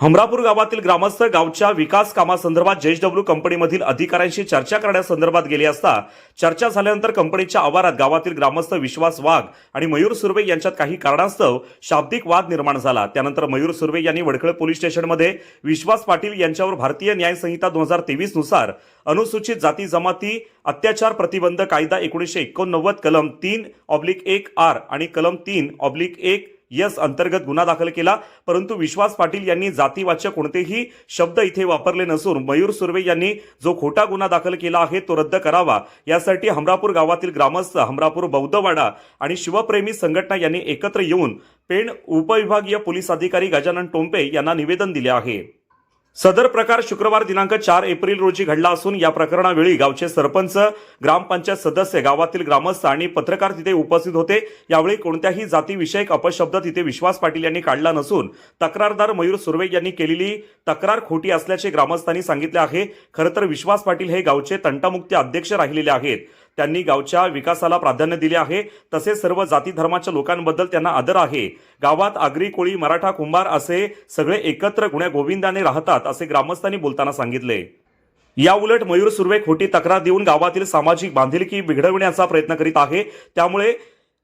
हमरापूर गावातील ग्रामस्थ गावच्या विकास कामासंदर्भात जेएचडब्ल्यू कंपनीमधील अधिकाऱ्यांशी चर्चा करण्यासंदर्भात गेले असता चर्चा झाल्यानंतर कंपनीच्या आवारात गावातील ग्रामस्थ विश्वास वाघ आणि मयूर सुर्वे यांच्यात काही कारणास्तव शाब्दिक वाद निर्माण झाला. त्यानंतर मयूर सुर्वे यांनी वडखळ पोलीस स्टेशनमध्ये विश्वास पाटील यांच्यावर भारतीय न्याय संहिता दोन हजार तेवीसनुसार अनुसूचित जाती जमाती अत्याचार प्रतिबंध कायदा एकोणीसशे एकोणनव्वद कलम तीन ऑब्लिक एक आर आणि कलम तीन ऑब्लिक एक यस अंतर्गत गुन्हा दाखल केला परंतु विश्वास पाटील यांनी जातीवाच्य कोणतेही शब्द इथे वापरले नसून मयूर सुर्वे यांनी जो खोटा गुन्हा दाखल केला आहे तो रद्द करावा. यासाठी हमरापूर गावातील ग्रामस्थ हमरापूर बौद्धवाडा आणि शिवप्रेमी संघटना यांनी एकत्र येऊन पेण उपविभागीय पोलीस अधिकारी गजानन टोंपे यांना निवेदन दिले आहे. सदर प्रकार शुक्रवार दिनांक चार एप्रिल रोजी घडला असून या प्रकरणावेळी गावचे सरपंच ग्रामपंचायत सदस्य गावातील ग्रामस्थ आणि पत्रकार तिथे उपस्थित होते. यावेळी कोणत्याही जातीविषयक अपशब्द तिथे विश्वास पाटील यांनी काढला नसून तक्रारदार मयूर सुर्वे यांनी केलेली तक्रार खोटी असल्याचे ग्रामस्थांनी सांगितले आहे. खरं तर विश्वास पाटील हे गावचे तंटामुक्ती अध्यक्ष राहिलेले आहेत. त्यांनी गावच्या विकासाला प्राधान्य दिले आहे. तसेच सर्व जाती धर्माच्या लोकांबद्दल त्यांना आदर आहे. गावात आगरी कोळी मराठा कुंभार असे सगळे एकत्र गुण्या गोविंदाने राहतात असे ग्रामस्थांनी बोलताना सांगितले. या उलट मयूर सुर्वे खोटी तक्रार देऊन गावातील सामाजिक बांधिलकी बिघडविण्याचा प्रयत्न करीत आहे. त्यामुळे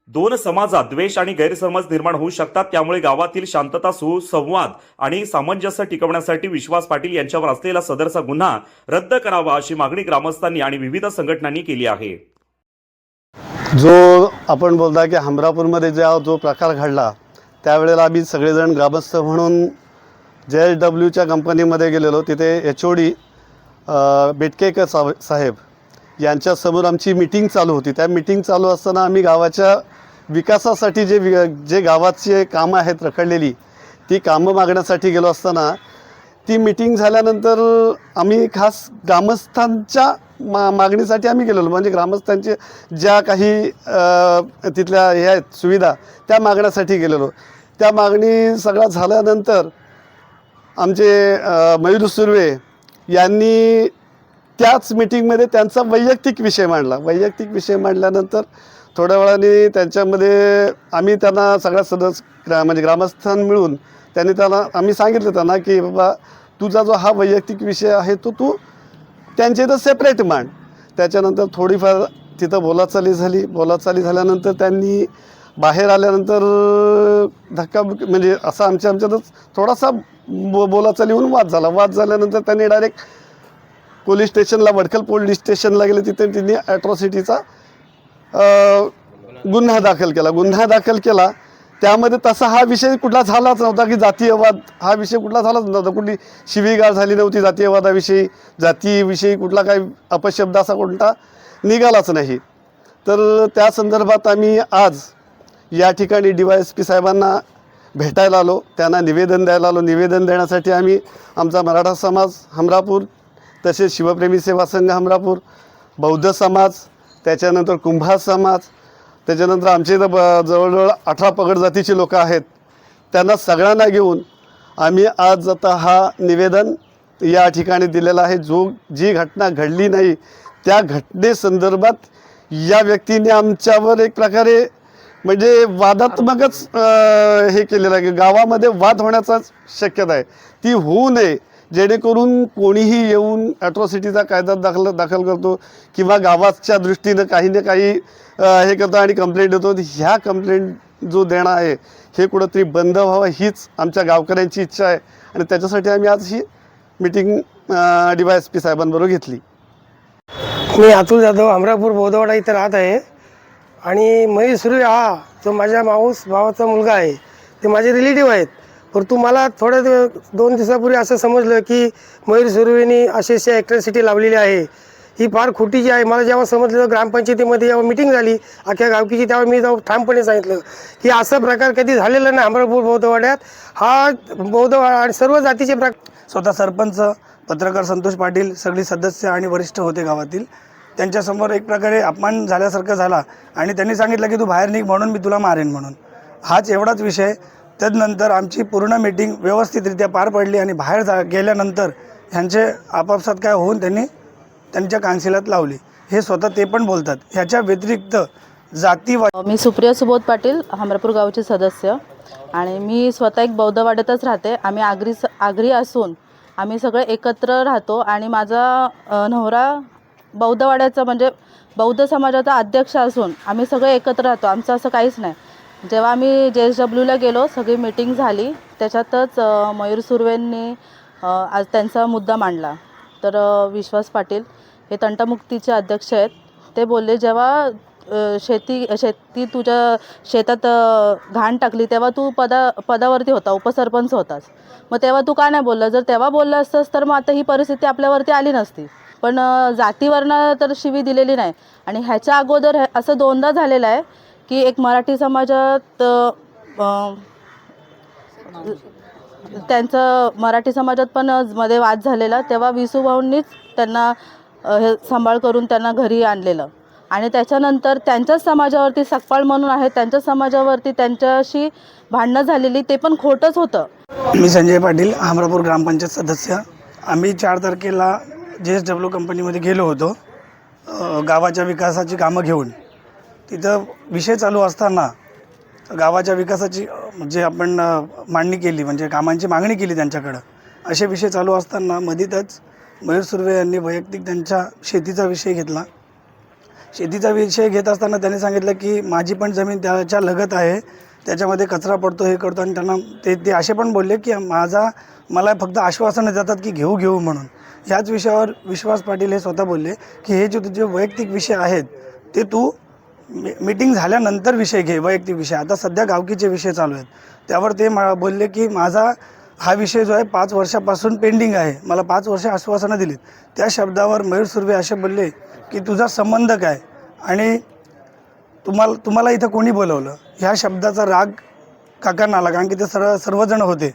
दोन समाजात द्वेष आणि गैरसमज निर्माण होऊ शकतात त्यामुळे गावातील शांतता सुसंवाद आणि सामंजस्य टिकवण्यासाठी विश्वास पाटील यांच्यावर असलेला सदरचा गुन्हा रद्द करावा अशी मागणी ग्रामस्थांनी आणि विविध संघटनांनी केली आहे. जो आपण बोलता की हमरापूरमध्ये ज्या जो प्रकार घडला त्यावेळेला आम्ही सगळेजण ग्रामस्थ म्हणून जे एस डब्ल्यूच्या कंपनीमध्ये गेलेलो तिथे एच ओ डी बेटकेकर साहेब यांच्यासमोर आमची मिटिंग चालू होती. त्या मिटिंग चालू असताना आम्ही गावाच्या विकासासाठी जे वि जे गावाचे कामं आहेत रखडलेली ती कामं मागण्यासाठी गेलो असताना ती मिटिंग झाल्यानंतर आम्ही खास ग्रामस्थांच्या मा मागणीसाठी आम्ही गेलेलो. म्हणजे ग्रामस्थांचे ज्या काही तिथल्या हे आहेत सुविधा त्या मागण्यासाठी गेलेलो. त्या मागणी सगळ्या झाल्यानंतर आमचे मयूर सुर्वे यांनी त्याच मिटिंगमध्ये त्यांचा वैयक्तिक विषय मांडला. वैयक्तिक विषय मांडल्यानंतर थोड्या वेळाने त्यांच्यामध्ये आम्ही त्यांना सगळ्या सदस्य ग्रा म्हणजे ग्रामस्थान मिळून त्यांनी त्यांना आम्ही सांगितलं त्यांना की बाबा तुझा जो हा वैयक्तिक विषय आहे तो तू त्यांच्या इथं सेपरेट मांड. त्याच्यानंतर थोडीफार तिथं बोलाचाली झाली. बोलाचाली झाल्यानंतर त्यांनी बाहेर आल्यानंतर धक्का म्हणजे असा आमच्या आमच्यातच थोडासा बो बोलाचाली होऊन वाद झाला. वाद झाल्यानंतर त्यांनी डायरेक्ट पोलीस स्टेशनला वडखल पोलीस स्टेशनला गेले तिथे त्यांनी ॲट्रॉसिटीचा गुन्हा दाखल केला. गुन्हा दाखल केला. त्यामध्ये तसा हा विषय कुठला झालाच नव्हता की जातीयवाद हा विषय कुठला झालाच नव्हता. कुठली शिवीगाळ झाली नव्हती जातीयवादाविषयी. जातीविषयी कुठला काही अपशब्द असा कोणता निघालाच नाही. तर त्या संदर्भात आम्ही आज या ठिकाणी डी वाय एस पी साहेबांना भेटायला आलो. त्यांना निवेदन द्यायला आलो. निवेदन देण्यासाठी आम्ही आमचा मराठा समाज हमरापूर तसेच शिवप्रेमी सेवा संघ हमरापूर बौद्ध समाज त्याच्यानंतर कुंभार समाज त्याच्यानंतर आमच्या इथं ब जवळजवळ अठरा पगड जातीची लोक आहेत. त्यांना सगळ्यांना घेऊन आम्ही आज आता हा निवेदन या ठिकाणी दिलेला आहे. जो जी घटना घडली नाही त्या घटनेसंदर्भात या व्यक्तीने आमच्यावर एक प्रकारे म्हणजे वादात्मकच हे केलेलं आहे. की गावामध्ये वाद होण्याचाच शक्यता आहे. ती होऊ नये. जेणेकरून कोणीही येऊन ॲट्रॉसिटीचा कायदा दाखल दाखल करतो किंवा गावाच्या दृष्टीनं काही ना काही हे करतो आणि कंप्लेंट देतो. ह्या कंप्लेंट जो देणं आहे हे कुठंतरी बंद व्हावं हीच आमच्या गावकऱ्यांची इच्छा आहे. आणि त्याच्यासाठी आम्ही आज ही meeting D Y S P साहेबांबरोबर घेतली. मी अतुल जाधव अमरापूर बौद्धवाडा इथं राहत आहे. आणि महेश सुरू हा जो माझ्या माऊस भावाचा मुलगा आहे ते माझे रिलेटिव्ह आहेत. परंतु मला थोड्या दोन दिवसापूर्वी असं समजलं की मयूर सुर्वेनी अशी अशी ॲक्ट्रसिटी लावलेली आहे. ही फार खोटी जी आहे. मला जेव्हा समजलं ग्रामपंचायतीमध्ये जेव्हा मिटिंग झाली अख्ख्या गावकीची तेव्हा मी जाऊन ठामपणे सांगितलं की असा प्रकार कधी झालेला नाही अमरापूर बौद्धवाड्यात हा बौद्धवाडा आणि सर्व जातीचे प्रकार स्वतः सरपंच पत्रकार संतोष पाटील सगळी सदस्य आणि वरिष्ठ होते गावातील. त्यांच्यासमोर एक प्रकारे अपमान झाल्यासारखं झाला आणि त्यांनी सांगितलं की तू बाहेर निघ म्हणून मी तुला मारेन म्हणून. हाच एवढाच विषय त्यानंतर आमची पूर्ण मीटिंग व्यवस्थितरित्या पार पडली आणि बाहेर जा गेल्यानंतर ह्यांचे आपापसात काय होऊन त्यांनी त्यांच्या कान्सिलात लावली. हे स्वतः ते पण बोलतात. ह्याच्या व्यतिरिक्त जातीवाद मी सुप्रिया सुबोध पाटील हमरापूर गावचे सदस्य. आणि मी स्वतः एक बौद्धवाड्यातच राहते. आम्ही आगरी स आगरी असून आम्ही सगळे एकत्र राहतो आणि माझा नवरा बौद्धवाड्याचा म्हणजे बौद्ध समाजाचा अध्यक्ष असून आम्ही सगळे एकत्र राहतो. आमचं असं काहीच नाही. जेव्हा आम्ही जे एस डब्ल्यूला गेलो सगळी मीटिंग झाली. त्याच्यातच मयूर सुर्वेंनी आज त्यांचा मुद्दा मांडला. तर विश्वास पाटील हे तंटमुक्तीचे अध्यक्ष आहेत. ते बोलले जेव्हा शेती शेती तुझ्या शेतात घाण टाकली तेव्हा तू पदा पदावरती होता उपसरपंच होतास. मग तेव्हा तू का नाही बोलला? जर तेव्हा बोलला असतंस तर मग आता ही परिस्थिती आपल्यावरती आली नसती. पण जातीवरनं तर शिवी दिलेली नाही. आणि ह्याच्या अगोदर हे- असं दोनदा झालेलं आहे की एक मराठी समाजात त्यांचं मराठी समाजात पण मध्ये वाद झालेला तेव्हा विसू भाऊंनीच त्यांना हे सांभाळ करून त्यांना घरी आणलेलं. आणि त्याच्यानंतर त्यांच्याच समाजावरती सकपाळ म्हणून आहे त्यांच्याच समाजावरती त्यांच्याशी भांडणं झालेली ते पण खोटंच होतं. मी संजय पाटील हमरापूर ग्रामपंचायत सदस्य. आम्ही चार तारखेला जे एस डब्ल्यू कंपनीमध्ये गेलो होतो गावाच्या विकासाची कामं घेऊन. तिथं विषय चालू असताना गावाच्या विकासाची जे आपण मांडणी केली म्हणजे कामांची मागणी केली त्यांच्याकडं असे विषय चालू असताना मधीतच मयूर सुर्वे यांनी वैयक्तिक त्यांच्या शेतीचा विषय घेतला. शेतीचा विषय घेत असताना त्यांनी सांगितलं की माझी पण जमीन त्याच्या लगत आहे त्याच्यामध्ये कचरा पडतो हे करतो आणि त्यांना ते ते असे पण बोलले की माझा मला फक्त आश्वासनं देतात की घेऊ घेऊ म्हणून. ह्याच विषयावर विश्वास पाटील हे स्वतः बोलले की हे जे तुझे वैयक्तिक विषय आहेत ते तू मीटिंग झाल्यानंतर विषय घे वैयक्तिक विषय. आता सध्या गावकीचे विषय चालू आहेत. त्यावर ते मा बोलले की माझा हा विषय जो आहे पाच वर्षापासून पेंडिंग आहे. मला पाच वर्ष आश्वासनं दिलीत. त्या शब्दावर मयूर सुर्वे असे बोलले की तुझा संबंध काय? आणि तुम्हाला तुम्हाला इथं कोणी बोलवलं? ह्या शब्दाचा राग काकांना आला कारण की ते सर्व सर्वजण होते.